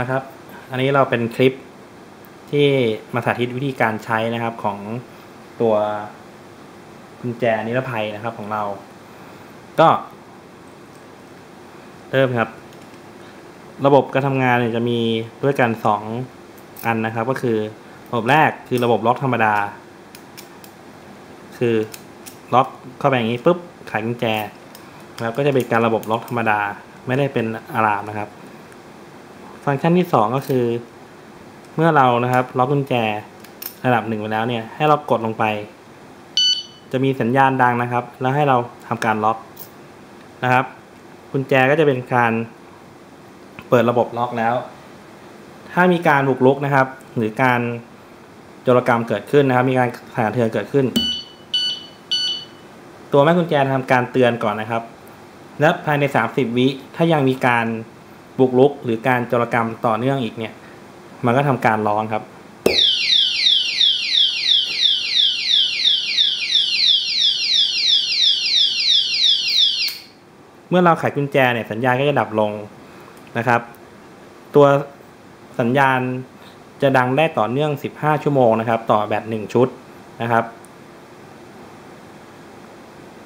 นะครับ อันนี้เราเป็นคลิปที่มาสาธิตวิธีการใช้นะครับของตัวกุญแจนิรภัยนะครับของเรา ก็ เริ่มครับ ระบบการทำงานเนี่ยจะมีด้วยกันสองอันนะครับ ก็คือระบบแรกคือระบบล็อกธรรมดา คือล็อกเข้าไปอย่างนี้ปุ๊บไขกุญแจนะครับก็จะเป็นการระบบล็อกธรรมดา ไม่ได้เป็นอะลามนะครับ ฟังก์ชันที่สองก็คือ เมื่อเรานะครับล็อกกุญแจระดับหนึ่งไปแล้วเนี่ย ให้เรากดลงไป จะมีสัญญาณดังนะครับ แล้วให้เราทำการล็อกนะครับ กุญแจก็จะเป็นการเปิดระบบล็อกแล้ว ถ้ามีการบุกรุกนะครับ หรือการโจรกรรมเกิดขึ้นนะครับ มีการสั่นเทือนเกิดขึ้น ตัวแม่กุญแจทำการเตือนก่อนนะครับ และภายใน 30 วิถ้ายังมีการ บุกรุก หรือการโจรกรรมต่อเนื่องอีกเนี่ย มันก็ทำการร้องครับ เมื่อเราไขกุญแจเนี่ยสัญญาณก็จะดับลงนะครับ ตัวสัญญาณจะดังได้ต่อเนื่อง 15 ชั่วโมงนะครับ ต่อแบต1ชุดนะครับ